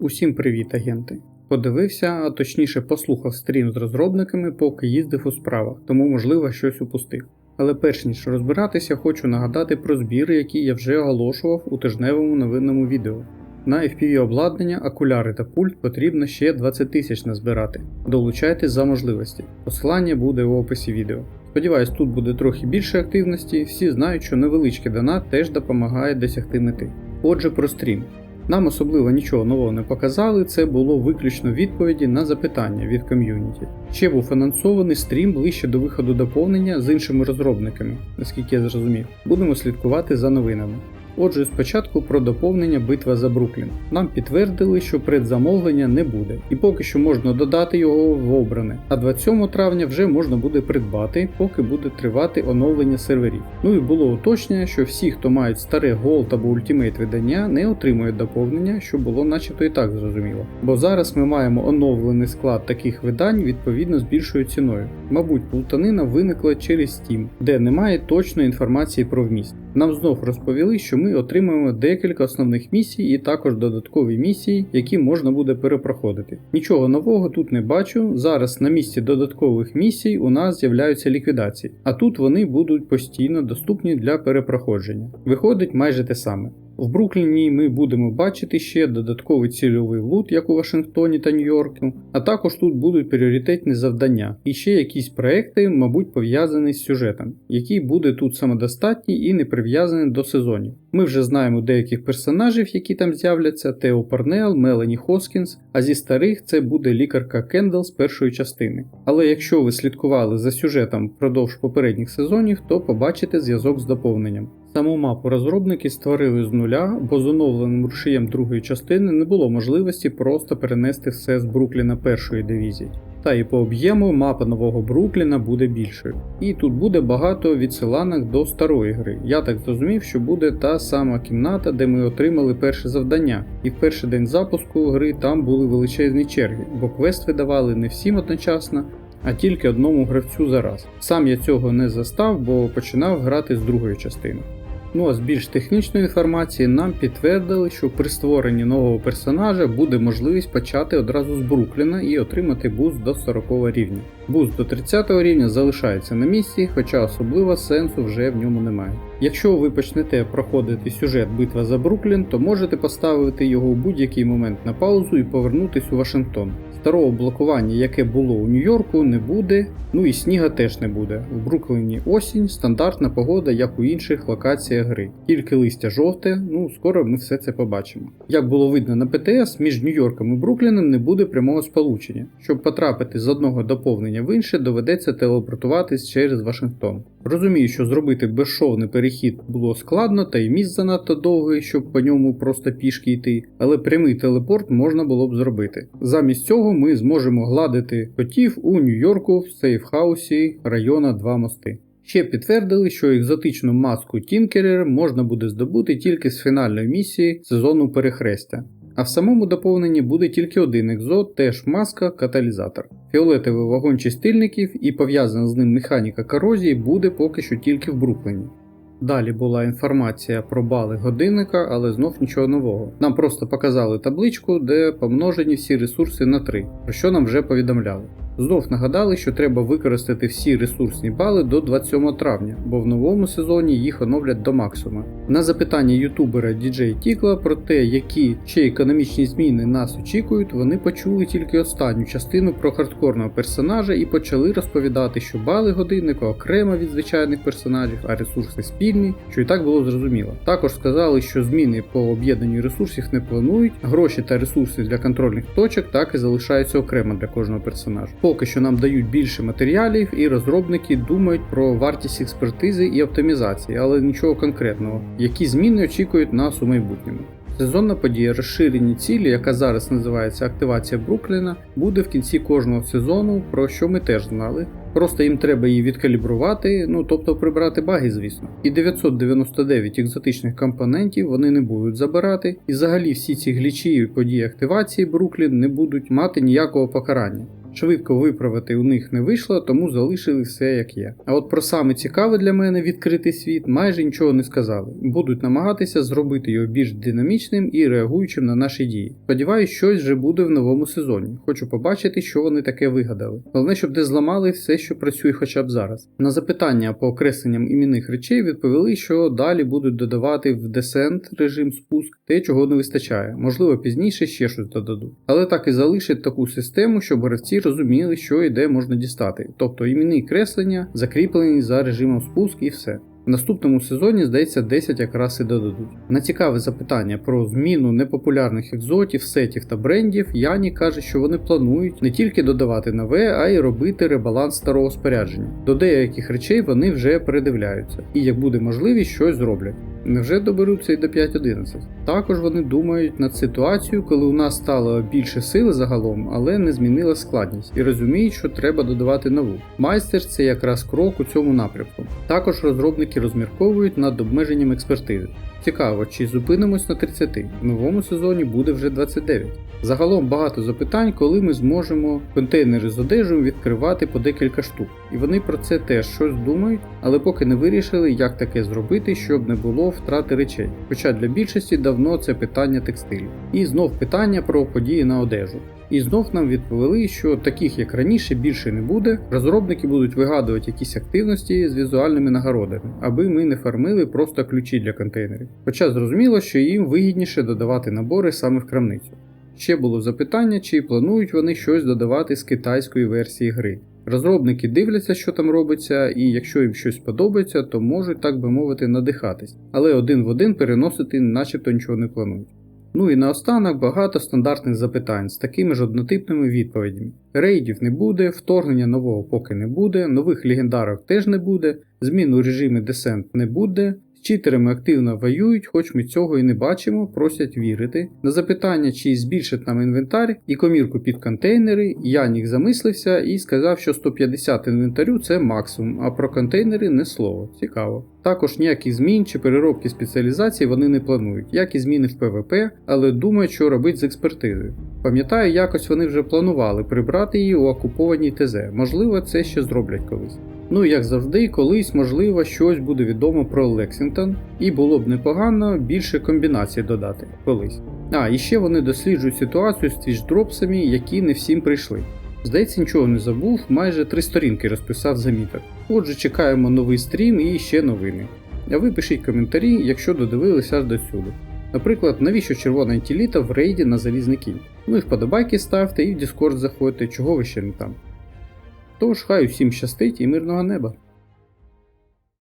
Усім привіт, агенти! Подивився, а точніше послухав стрім з розробниками, поки їздив у справах, тому можливо щось упустив. Але перш ніж розбиратися, хочу нагадати про збіри, які я вже оголошував у тижневому новинному відео. На FPV обладнання, окуляри та пульт потрібно ще 20 тисяч назбирати. Долучайтесь за можливості. Посилання буде в описі відео. Сподіваюсь, тут буде трохи більше активності, всі знають, що невеличкий донат теж допомагає досягти мети. Отже, про стрім. Нам особливо нічого нового не показали, це було виключно відповіді на запитання від ком'юніті. Ще був анонсований стрім ближче до виходу доповнення з іншими розробниками, наскільки я зрозумів. Будемо слідкувати за новинами. Отже, спочатку про доповнення битва за Бруклін. Нам підтвердили, що предзамовлення не буде, і поки що можна додати його в обране. А 27 травня вже можна буде придбати, поки буде тривати оновлення серверів. Ну і було уточнення, що всі, хто мають старе Gold або Ultimate видання, не отримують доповнення, що було начебто і так зрозуміло. Бо зараз ми маємо оновлений склад таких видань відповідно з більшою ціною. Мабуть, плутанина виникла через Steam, де немає точної інформації про вміст. Нам знов розповіли, що ми отримаємо декілька основних місій і також додаткові місії, які можна буде перепроходити. Нічого нового тут не бачу. Зараз на місці додаткових місій у нас з'являються ліквідації, а тут вони будуть постійно доступні для перепроходження. Виходить майже те саме. В Брукліні ми будемо бачити ще додатковий цільовий лут, як у Вашингтоні та Нью-Йорку, а також тут будуть пріоритетні завдання і ще якісь проекти, мабуть, пов'язані з сюжетом, який буде тут самодостатній і не прив'язаний до сезонів. Ми вже знаємо деяких персонажів, які там з'являться: Тео Парнел, Мелані Хоскінс, а зі старих це буде лікарка Кендал з першої частини. Але якщо ви слідкували за сюжетом впродовж попередніх сезонів, то побачите зв'язок з доповненням. Саму мапу розробники створили з нуля, бо з оновленим рушієм другої частини не було можливості просто перенести все з Брукліна першої дивізії. Та і по об'єму мапа нового Брукліна буде більшою. І тут буде багато відсиланок до старої гри. Я так зрозумів, що буде та сама кімната, де ми отримали перше завдання. І в перший день запуску гри там були величезні черги, бо квест видавали не всім одночасно, а тільки одному гравцю за раз. Сам я цього не застав, бо починав грати з другої частини. Ну а з більш технічної інформації нам підтвердили, що при створенні нового персонажа буде можливість почати одразу з Брукліна і отримати буст до 40 рівня. Буст до 30 рівня залишається на місці, хоча особливо сенсу вже в ньому немає. Якщо ви почнете проходити сюжет Битва за Бруклін, то можете поставити його у будь-який момент на паузу і повернутись у Вашингтон. Старого блокування, яке було у Нью-Йорку, не буде, ну і сніга теж не буде. В Брукліні осінь, стандартна погода, як у інших локаціях гри. Тільки листя жовте, ну скоро ми все це побачимо. Як було видно на ПТС, між Нью-Йорком і Брукліном не буде прямого сполучення. Щоб потрапити з одного доповнення в інше, доведеться телепортуватись через Вашингтон. Розумію, що зробити безшовний перехід було складно, та й міст занадто довгий, щоб по ньому просто пішки йти, але прямий телепорт можна було б зробити. Замість цього ми зможемо гладити котів у Нью-Йорку в сейфхаусі района 2 мости. Ще підтвердили, що екзотичну маску Тінкерер можна буде здобути тільки з фінальної місії сезону перехрестя. А в самому доповненні буде тільки один екзот, теж маска, каталізатор. Фіолетовий вагон чистильників і пов'язана з ним механіка корозії буде поки що тільки в Брукліні. Далі була інформація про бали годинника, але знов нічого нового. Нам просто показали табличку, де помножені всі ресурси на 3, про що нам вже повідомляли. Знов нагадали, що треба використати всі ресурсні бали до 27 травня, бо в новому сезоні їх оновлять до максимуму. На запитання ютубера DJ Тікла про те, які ще економічні зміни нас очікують, вони почули тільки останню частину про хардкорного персонажа і почали розповідати, що бали годинника окремо від звичайних персонажів, а ресурси спільні, що і так було зрозуміло. Також сказали, що зміни по об'єднанню ресурсів не планують, гроші та ресурси для контрольних точок так і залишаються окремо для кожного персонажа. Поки що нам дають більше матеріалів, і розробники думають про вартість експертизи і оптимізації, але нічого конкретного, які зміни очікують нас у майбутньому. Сезонна подія розширені цілі, яка зараз називається активація Брукліна, буде в кінці кожного сезону, про що ми теж знали. Просто їм треба її відкалібрувати, ну тобто прибрати баги, звісно. І 999 екзотичних компонентів вони не будуть забирати, і взагалі всі ці глічі і події активації Бруклін не будуть мати ніякого покарання. Швидко виправити у них не вийшло, тому залишили все як є. А от про саме цікаве для мене відкритий світ майже нічого не сказали. Будуть намагатися зробити його більш динамічним і реагуючим на наші дії. Сподіваюсь, щось вже буде в новому сезоні. Хочу побачити, що вони таке вигадали. Головне, щоб не зламали все, що працює хоча б зараз. На запитання по окресленням іменних речей відповіли, що далі будуть додавати в десент режим спуск те, чого не вистачає. Можливо, пізніше ще щось додадуть. Але так і залишать таку систему, щоб гравці розуміли, що і де можна дістати. Тобто іменні креслення закріплені за режимом спуск і все. В наступному сезоні, здається, 10 якраз і додадуть. На цікаве запитання про зміну непопулярних екзотів, сетів та брендів, Яні каже, що вони планують не тільки додавати нове, а й робити ребаланс старого спорядження. До деяких речей вони вже передивляються, і як буде можливість, щось зроблять. Невже доберуться і до 5.11? Також вони думають над ситуацією, коли у нас стало більше сили загалом, але не змінила складність, і розуміють, що треба додавати нову. Майстер це якраз крок у цьому напрямку. Також розробники розмірковують над обмеженням експертизи. Цікаво, чи зупинимось на 30. В новому сезоні буде вже 29. Загалом багато запитань, коли ми зможемо контейнери з одежею відкривати по декілька штук. І вони про це теж щось думають, але поки не вирішили, як таке зробити, щоб не було втрати речей. Хоча для більшості давно це питання текстилю. І знов питання про події на одежу. І знов нам відповіли, що таких як раніше більше не буде. Розробники будуть вигадувати якісь активності з візуальними нагородами, аби ми не фармили просто ключі для контейнерів. Хоча зрозуміло, що їм вигідніше додавати набори саме в крамницю. Ще було запитання, чи планують вони щось додавати з китайської версії гри. Розробники дивляться, що там робиться, і якщо їм щось подобається, то можуть, так би мовити, надихатись, але один в один переносити начебто нічого не планують. Ну і наостанок багато стандартних запитань з такими ж однотипними відповідями. Рейдів не буде, вторгнення нового поки не буде, нових легендарок теж не буде, змін у режимі десент не буде. З читерами активно воюють, хоч ми цього і не бачимо, просять вірити. На запитання, чи збільшить нам інвентар і комірку під контейнери, Янік замислився і сказав, що 150 інвентарю це максимум, а про контейнери не слово. Цікаво. Також ніяких змін чи переробки спеціалізації вони не планують, як і зміни в ПВП, але думають, що робити з експертизою. Пам'ятаю, якось вони вже планували прибрати її у окупованій ТЗ, можливо, це ще зроблять колись. Ну і як завжди, колись, можливо, щось буде відомо про Лексінгтон, і було б непогано більше комбінацій додати колись. А, і ще вони досліджують ситуацію з твічдропсами, які не всім прийшли. Здається, нічого не забув, майже три сторінки розписав заміток. Отже, чекаємо новий стрім і ще новини. А ви пишіть коментарі, якщо додивилися аж до сюди. Наприклад, навіщо червона інтеліта в рейді на залізний кінь? Ну і вподобайки ставте і в Discord заходьте, чого ви ще не там. Тож хай усім щастить і мирного неба!